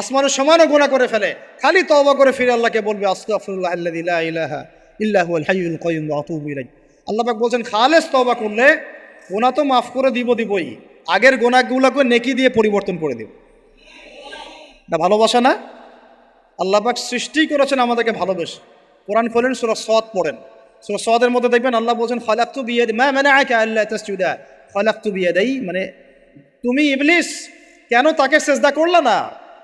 আসমানের সমানও গোনা করে ফেলে। খালি তওবা করে ফিরে আল্লাহকে বলবে, আস্তাগফিরুল্লাহ আল্লাযী লা ইলাহা ইল্লা হুয়াল হাইয়ুল কাইয়্যুম ওয়া আতুবু আল্লাহ বলছেন, খালেস তওবা করলে গোনা তো মাফ করে দিব দিবই। আগের গোনাগুলোকে নেকি দিয়ে পরিবর্তন করে দিব। না, ভালোবাসা না? আল্লাহ পাক সৃষ্টি করেছেন আমাদেরকে ভালোবেসে। কোরআন খোলেন, সুরা সদ পড়েন। সুরা সদের মধ্যে দেখবেন আল্লাহ বলছেন ফলাক্তু বিয়ে মা মানে আকে আল্লাহ ফলাক্তু বিয়ে দেই মানে তুমি ইবলিস, কেন তাকে সেজদা করলা না?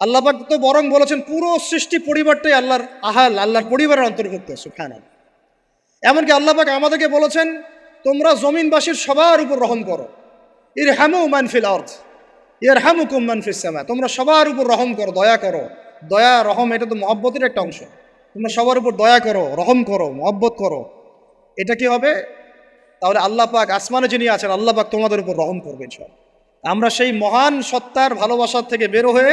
আল্লাহ পাক তো বরং বলেছেন, পুরো সৃষ্টি পরিবারটাই আল্লাহর আহাল, আল্লাহর পরিবারের অন্তর্ভুক্ত সুফান এমনকি আল্লাহ পাক আমাদেরকে বলেছেন, তোমরা জমিনবাসীর সবার উপর রহম করো। ইর হ্যামু মানফিল অর্থ ইর হ্যামু কুম মানফিস সামা, তোমরা সবার উপর রহম করো, দয়া করো। দয়া, রহম এটা তো মহব্বতের একটা অংশ। তোমরা সবার উপর দয়া করো, রহম করো, মহব্বত করো। এটা কি হবে? তাহলে আল্লাহ পাক আসমানে যিনি আছেন, আল্লাহ পাক তোমাদের উপর রহম করবেন সব আমরা সেই মহান সত্তার ভালোবাসার থেকে বেরো হয়ে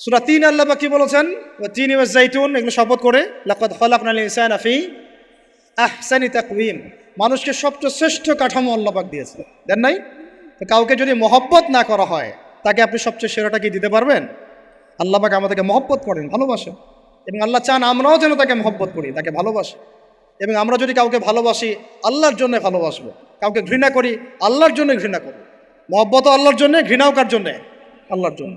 সুরা তিন আল্লাহ কি বলেছেন? তিন ইউএস জাইতুন, এগুলো শপথ করে, লাকাদ খলাকনা আল ইনসানা ফি আহসানি তাকওয়িম। মানুষকে সবচেয়ে শ্রেষ্ঠ কাঠামো আল্লাহ পাক দিয়েছে। দেন নাই? তো কাউকে যদি মহব্বত না করা হয়, তাকে আপনি সবচেয়ে সেরাটা কি দিতে পারবেন? আল্লাহ পাক আমাদেরকে মহব্বত করেন ভালোবাসেন এবং আল্লাহ চান আমরাও যেন তাকে মহব্বত করি, তাকে ভালোবাসি। এবং আমরা যদি কাউকে ভালোবাসি, আল্লাহর জন্য ভালোবাসবো। কাউকে ঘৃণা করি, আল্লাহর জন্য ঘৃণা করি। মহব্বত আল্লাহর জন্য, ঘৃণাও কার জন্যে? আল্লাহর জন্য।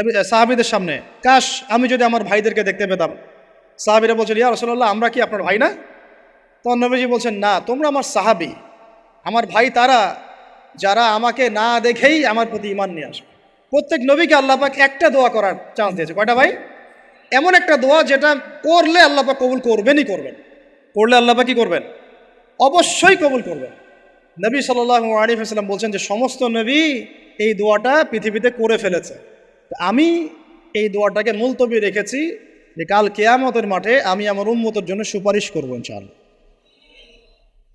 নবী সাহাবিদের সামনে, কাশ, আমি যদি আমার ভাইদেরকে দেখতে পেতাম। সাহাবিরা বলছেন ইয়া রসল্লাহ আমরা কি আপনার ভাই না? তখন নবীজি বলছেন, না, তোমরা আমার সাহাবি। আমার ভাই তারা, যারা আমাকে না দেখেই আমার প্রতি ইমান নিয়ে আসবে। প্রত্যেক নবীকে আল্লাপাক একটা দোয়া করার চান্স দিয়েছে। কয়টা ভাই? এমন একটা দোয়া যেটা করলে আল্লাপাক কবুল করবেনই করবেন। করলে আল্লাপাক কি করবেন? অবশ্যই কবুল করবেন। নবী সাল্লাহ আলিফ বলছেন যে, সমস্ত নবী এই দোয়াটা পৃথিবীতে করে ফেলেছে। আমি এই দোয়াটাকে মুলতবি রেখেছি যে কাল কেয়ামতের মাঠে আমি আমার উন্মতের জন্য সুপারিশ করব ইনশাআল্লাহ।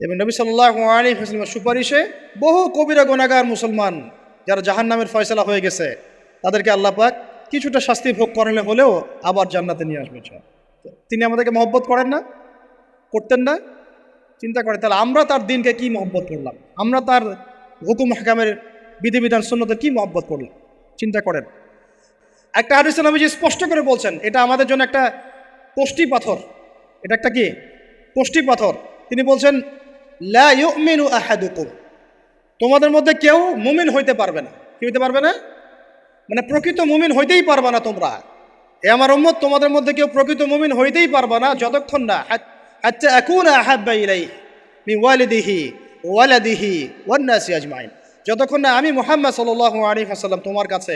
এবং নবী সাল্লাহ আলী সুপারিশে বহু কবিরা গোনাগার মুসলমান যারা জাহান নামের ফয়সলা হয়ে গেছে, তাদেরকে আল্লাহ পাক কিছুটা শাস্তি ভোগ করালে হলেও আবার জান্নাতে নিয়ে আসবে তিনি আমাদেরকে মহব্বত করেন না, করতেন না। চিন্তা করে তাহলে আমরা তার দিনকে কি মহব্বত করলাম? আমরা তার হুকুম, হাকামের বিধিবিধান শূন্যতে কি মহব্বত করলাম? চিন্তা করেন। একটা হাদিসে নবীজি স্পষ্ট করে বলছেন, এটা আমাদের জন্য একটা কোষ্টি পাথর। এটা একটা কি? কোষ্টি পাথর। তিনি বলছেন, লা ইউমিনু আহাদুকুম। তোমাদের মধ্যে কেউ মুমিন হইতে পারবে না। কি হইতে পারবে না? মানে প্রকৃত মুমিন হইতেই পারবে না তোমরা। এ আমার উম্মত, তোমাদের মধ্যে কেউ প্রকৃত মুমিন হইতেই পারবে না, যতক্ষণ না আচ্ছা এখন আহাব্বা ইলাই মি ওয়ালিদিহি ওয়ালাদিহি ওয়ান্নাসি আজমাইন। যতক্ষণ না আমি মোহাম্মদ সাল্লাল্লাহু আলাইহি ওয়াসাল্লাম তোমার কাছে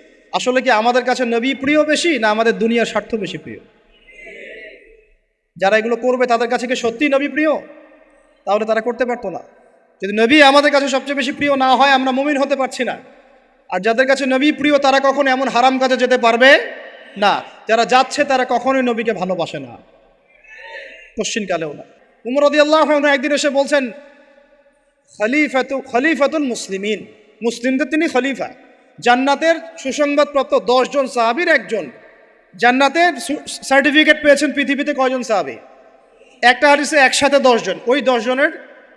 আসলে কি আমাদের কাছে নবী প্রিয় বেশি না আমাদের দুনিয়ার স্বার্থ বেশি প্রিয়? যারা এগুলো করবে তাদের কাছে কি সত্যিই নবী প্রিয়? তাহলে তারা করতে পারতো না। যদি নবী আমাদের কাছে সবচেয়ে বেশি প্রিয় না হয়, আমরা মুমিন হতে পারছি না। আর যাদের কাছে নবী প্রিয়, তারা কখনো এমন হারাম কাজে যেতে পারবে না। যারা যাচ্ছে, তারা কখনোই নবীকে ভালোবাসে না। পশ্চিমকালেও না। উমর রদি আল্লাহ একদিন এসে বলছেন, খলিফাতু, খলিফাতুল মুসলিমিন। মুসলিমদের তিনি খলিফা। জান্নাতের সুসংবাদপ্রাপ্ত দশজন সাহাবির একজন। জান্নাতের সার্টিফিকেট পেয়েছেন পৃথিবীতে কয়জন সাহাবি? একটা হারিসে একসাথে দশজন। ওই দশজনের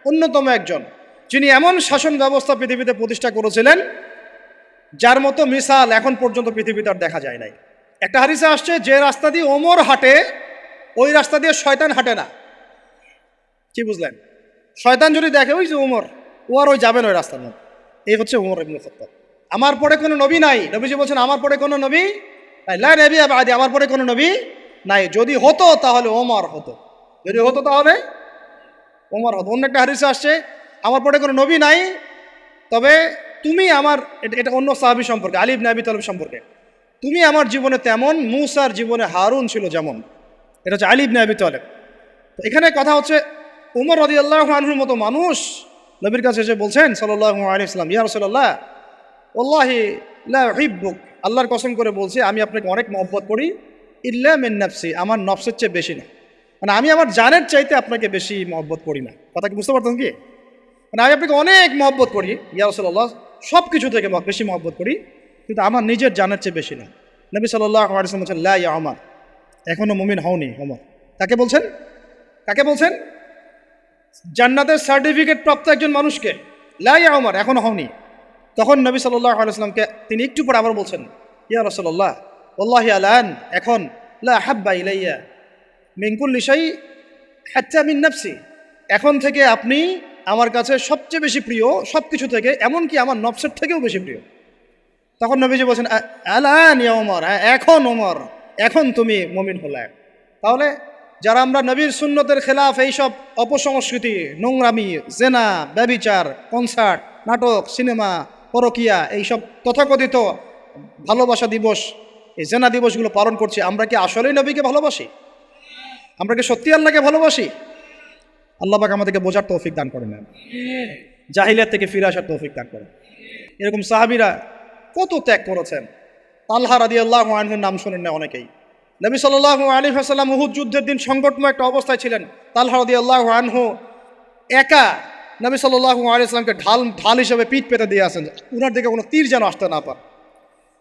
অন্যতম একজন, যিনি এমন শাসন ব্যবস্থা পৃথিবীতে প্রতিষ্ঠা করেছিলেন, যার মতো মিসাল এখন পর্যন্ত পৃথিবীতে আর দেখা যায় নাই। একটা হারিসে আসছে, যে রাস্তা দিয়ে ওমর হাঁটে, ওই রাস্তা দিয়ে শয়তান হাঁটে না। কি বুঝলেন? শয়তান যদি দেখে, ওই যে ওমর, ও আর ওই যাবেন ওই রাস্তার মধ্যে। এই হচ্ছে ওমর ইবনে খাত্তাব। আমার পরে কোনো নবী নাই। নবীজি বলছেন, আমার পরে কোনো নবী নাই। লা নবী আদি আমার পরে কোনো নবী নাই। যদি হতো, তাহলে ওমর হতো। যদি হতো, তাহলে ওমর হতো। অন্য একটা হারিসে আসছে, আমার পরে কোনো নবী নাই, তবে তুমি আমার এটা অন্য সাহাবি সম্পর্কে আলিব নাবি তলব সম্পর্কে। তুমি আমার জীবনে তেমন, মুসার জীবনে হারুন ছিল যেমন। এটা হচ্ছে আলিব নাবি তলেব। তো এখানে কথা হচ্ছে উমর রদি আল্লাহ আনহুর মতো মানুষ নবীর কাছে এসে বলছেন সাল্লাহ আলী ইসলাম ইয়া ওল্লাহি হিব্বুক আল্লাহর কসম করে বলছি, আমি আপনাকে অনেক মহব্বত করি, ইল্লা মিন নাফসি, আমার নফসের চেয়ে বেশি না। মানে আমি আমার জানের চাইতে আপনাকে বেশি মহব্বত করি না। কথা কি বুঝতে পারতাম কি? মানে আমি আপনাকে অনেক মহব্বত করি, ইয়া রসল্লাহ সব কিছু থেকে বেশি মহব্বত করি, কিন্তু আমার নিজের জানের চেয়ে বেশি না। নবী সাল্লাহ আলিয়াম বলছেন, লা ইয়া আমার এখনও মুমিন হওনি অমর কাকে বলছেন? কাকে বলছেন? জান্নাতের সার্টিফিকেট প্রাপ্ত একজন মানুষকে। লাই আমার এখনও হওনি। তখন নবী সাল্লাহ আলাইসলামকে তিনি একটু পরে আবার বলছেন, ইয়া রসল্লাহ আল্লাহ আলান এখন লা হাব্বা ইলাইয়া মিঙ্কুল লিসাই হাচ্চা মিন এখন থেকে আপনি আমার কাছে সবচেয়ে বেশি প্রিয় সব কিছু থেকে, এমনকি আমার নফসের থেকেও বেশি প্রিয়। তখন নবীজি বলছেন, "আ- আলান ইয়া ওমর হ্যাঁ এখন ওমর এখন তুমি মমিন হলে। তাহলে যারা আমরা নবীর সুন্নতের খেলাফ এইসব অপসংস্কৃতি, নোংরামি, জেনা, ব্যবিচার, কনসার্ট, নাটক, সিনেমা পরকিয়া, এইসব তথাকথিত ভালোবাসা দিবস, এই জেনা দিবসগুলো পালন করছি, আমরা কি আসলেই নবীকে ভালোবাসি? আমরা কি সত্যি আল্লাহকে ভালোবাসি? আল্লাহ পাক আমাদেরকে বোঝার তৌফিক দান করে করেন জাহিলিয়াত থেকে ফিরে আসার তৌফিক দান করেন। এরকম সাহাবিরা কত ত্যাগ করেছেন। তালহা রাদি আল্লাহ আনহুর নাম শোনেন না অনেকেই। নবী সাল্লাহ আলী হাসাল্লাম উহুদ যুদ্ধের দিন সংকটময় একটা অবস্থায় ছিলেন। তালহা রাদি আল্লাহ আনহু একা নবী সাল্লাহ আলী আসলামকে ঢাল ঢাল হিসেবে পিঠ পেতে দিয়ে আসেন। উনার দিকে কোনো তীর যেন আসতে না পারে।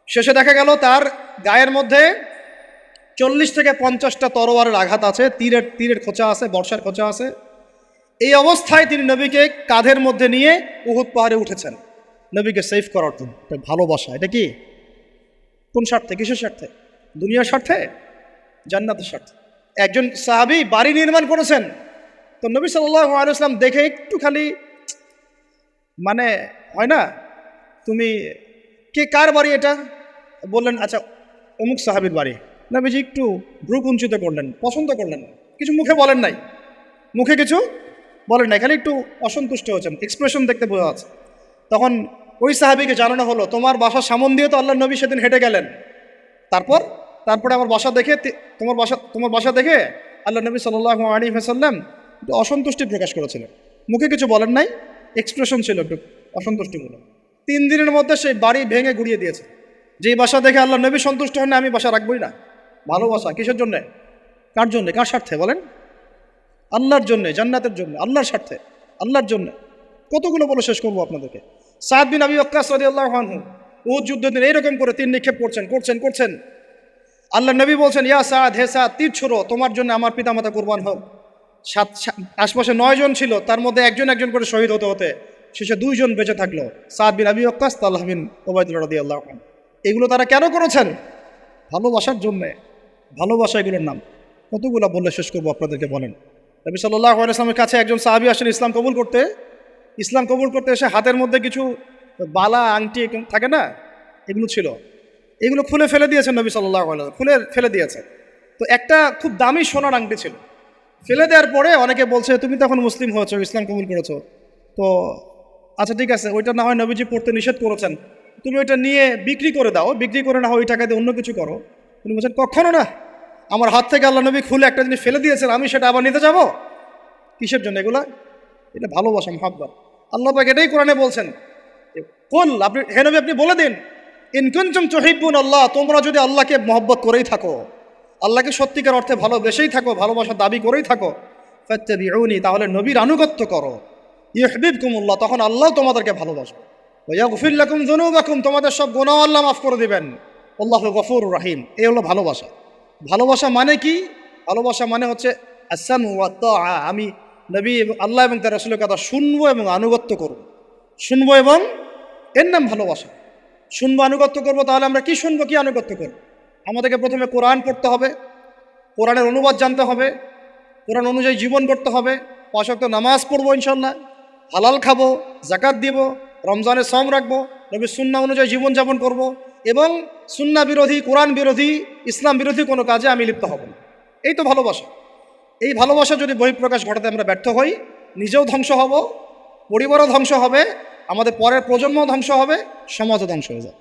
শেষে দেখা গেল তার গায়ের মধ্যে চল্লিশ থেকে পঞ্চাশটা তরোয়ারের আঘাত আছে। তীরের তীরের খোঁচা আছে, বর্ষার খোঁচা আছে। এই অবস্থায় তিনি নবীকে কাঁধের মধ্যে নিয়ে উহুদ পাহাড়ে উঠেছেন। নবীকে সেভ করার জন্য। ভালোবাসা। এটা কি? কোন স্বার্থে? কিসের স্বার্থে? দুনিয়ার স্বার্থে? জান্নাতের স্বার্থে? একজন সাহাবি বাড়ি নির্মাণ করেছেন। তো নবী সাল্লাহ আলাইসলাম দেখে একটু খালি মানে হয় না? তুমি কে কার বাড়ি এটা? বললেন আচ্ছা অমুক সাহাবির বাড়ি। নবীজি একটু ভ্রু কুঞ্চিত করলেন, পছন্দ করলেন। কিছু মুখে বলেন নাই। মুখে কিছু বলেন নাই, খালি একটু অসন্তুষ্ট হয়েছেন এক্সপ্রেশন দেখতে বোঝা যাচ্ছে। তখন ওই সাহাবিকে জানানো হলো, তোমার বাসার সামন দিয়ে তো আল্লাহ নবী সেদিন হেঁটে গেলেন। তারপর? তারপরে আমার বাসা দেখে তোমার বাসা তোমার বাসা দেখে আল্লাহ নবী সাল্লাহ আলী হাসাল্লাম একটু অসন্তুষ্টি প্রকাশ করেছিলেন। মুখে কিছু বলেন নাই এক্সপ্রেশন ছিল একটু অসন্তুষ্টিমূলক। তিন দিনের মধ্যে সেই বাড়ি ভেঙে গুড়িয়ে দিয়েছে। যেই বাসা দেখে আল্লাহ নবী সন্তুষ্ট হন না আমি বাসা রাখবই না। ভালোবাসা কিসের জন্যে? কার জন্যে? কার স্বার্থে? বলেন। আল্লাহর জন্যে, জান্নাতের জন্য, আল্লাহর স্বার্থে, আল্লাহর জন্য। কতগুলো বলে শেষ করব আপনাদেরকে? সাদ বিন আবি অক্কাস রাজি আল্লাহ আনহু ও যুদ্ধ দিন এইরকম করে তীর নিক্ষেপ করছেন করছেন করছেন। আল্লাহ নবী বলছেন, ইয়া সাদ, হে সাদ, তীর ছোড়ো, তোমার জন্য আমার পিতামাতা কোরবান হোক। সাত আশপাশে নয় জন ছিল, তার মধ্যে একজন একজন করে শহীদ হতে হতে শেষে দুইজন বেঁচে থাকল। সাদ বিন আবি অক্কাস তাল্লাহ বিন ওবায়দুল্লাহ রাদি আল্লাহ এগুলো তারা কেন করেছেন? ভালোবাসার জন্যে। ভালোবাসা এগুলোর নাম। কতগুলো বললে শেষ করব, আপনাদেরকে বলেন। নবী সাল্লাহ আলাইসলামের কাছে একজন সাহাবি আসেন ইসলাম কবুল করতে। ইসলাম কবুল করতে এসে হাতের মধ্যে কিছু বালা, আংটি থাকে না? এগুলো ছিল। এগুলো খুলে ফেলে দিয়েছেন নবী সাল্লাহ খুলে ফেলে দিয়েছে তো একটা খুব দামি সোনার আংটি ছিল। ফেলে দেওয়ার পরে অনেকে বলছে, তুমি তখন মুসলিম হয়েছো, ইসলাম কবুল করেছ। তো আচ্ছা ঠিক আছে, ওইটা না হয় নবীজি পড়তে নিষেধ করেছেন। তুমি ওইটা নিয়ে বিক্রি করে দাও, বিক্রি করে না হয় ওই টাকা দিয়ে অন্য কিছু করো। তিনি বলছেন, কখনো না। আমার হাত থেকে আল্লাহ নবী খুলে একটা জিনিস ফেলে দিয়েছেন, আমি সেটা আবার নিতে যাব? কিসের জন্য এগুলা? এটা ভালোবাসা, মহাব্বত। আল্লাহ পাক এটাই কোরআনে বলছেন কোল, আপনি, হে নবী, আপনি বলে দিন ইনকুঞ্চম চহিবুন আল্লাহ তোমরা যদি আল্লাহকে মহব্বত করেই থাকো। আল্লাহকে সত্যিকার অর্থে ভালোবেসেই থাকো, ভালোবাসার দাবি করেই থাকো। ফাত্তাবিউনি, তাহলে নবীর আনুগত্য করো। ইহবিবকুমুল্লাহ তখন আল্লাহ তোমাদেরকে ভালোবাসবে। ওয়া গফিল্লাকুম যুনুবাকুম, তোমাদের সব গুনাহ আল্লাহ মাফ করে দিবেন। আল্লাহ গফুর রাহিম, এই হলো ভালোবাসা। ভালোবাসা মানে কি? ভালোবাসা মানে হচ্ছে আসাম আমি নবী এবং আল্লাহ এবং তার রসুলের কথা শুনব এবং আনুগত্য করব। শুনব এবং এর নাম ভালোবাসা। শুনব, আনুগত্য করব, তাহলে আমরা কি শুনব, কি আনুগত্য করব? আমাদেরকে প্রথমে কোরআন পড়তে হবে, কোরআনের অনুবাদ জানতে হবে, কোরআন অনুযায়ী জীবন করতে হবে পাঁচক্ত নামাজ পড়ব ইনশাল্লাহ হালাল খাব জাকাত দিব, রমজানের সম রাখব নবী সুন্না অনুযায়ী জীবনযাপন করব এবং সুন্না বিরোধী, কোরআন বিরোধী, ইসলাম বিরোধী কোনো কাজে আমি লিপ্ত হব না। এই তো ভালোবাসা। এই ভালোবাসা যদি বহিঃপ্রকাশ ঘটাতে আমরা ব্যর্থ হই, নিজেও ধ্বংস হব, পরিবারও ধ্বংস হবে, আমাদের পরের প্রজন্মও ধ্বংস হবে, সমাজও ধ্বংস হয়ে যাবে।